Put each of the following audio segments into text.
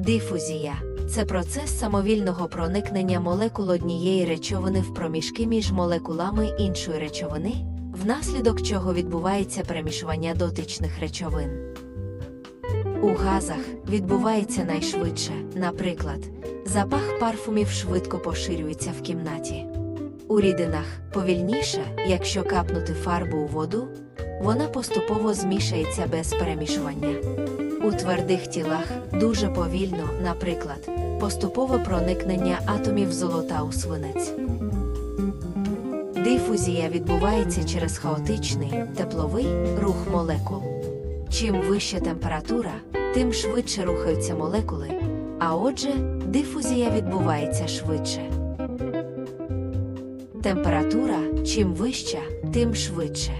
Дифузія це процес самовільного проникнення молекул однієї речовини в проміжки між молекулами іншої речовини, внаслідок чого відбувається перемішування дотичних речовин. У газах відбувається найшвидше, наприклад, запах парфумів швидко поширюється в кімнаті. У рідинах повільніше, якщо капнути фарбу у воду, вона поступово змішається без перемішування. У твердих тілах дуже повільно, наприклад, поступове проникнення атомів золота у свинець. Дифузія відбувається через хаотичний тепловий рух молекул. Чим вища температура, тим швидше рухаються молекули, а отже, дифузія відбувається швидше. Температура чим вища, тим швидше.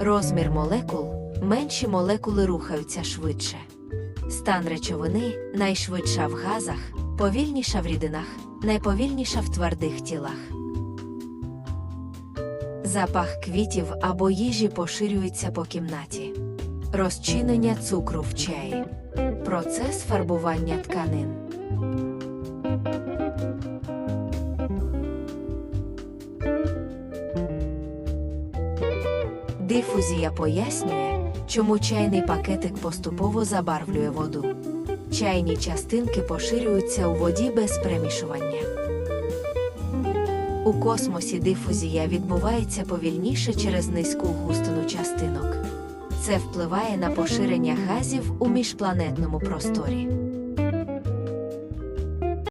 Розмір молекул менші молекули рухаються швидше. Стан речовини найшвидша в газах, повільніша в рідинах, найповільніша в твердих тілах. Запах квітів або їжі поширюється по кімнаті. Розчинення цукру в чаї. Процес фарбування тканин. Дифузія пояснює, чому чайний пакетик поступово забарвлює воду. Чайні частинки поширюються у воді без перемішування. У космосі дифузія відбувається повільніше через низьку густину частинок. Це впливає на поширення газів у міжпланетному просторі.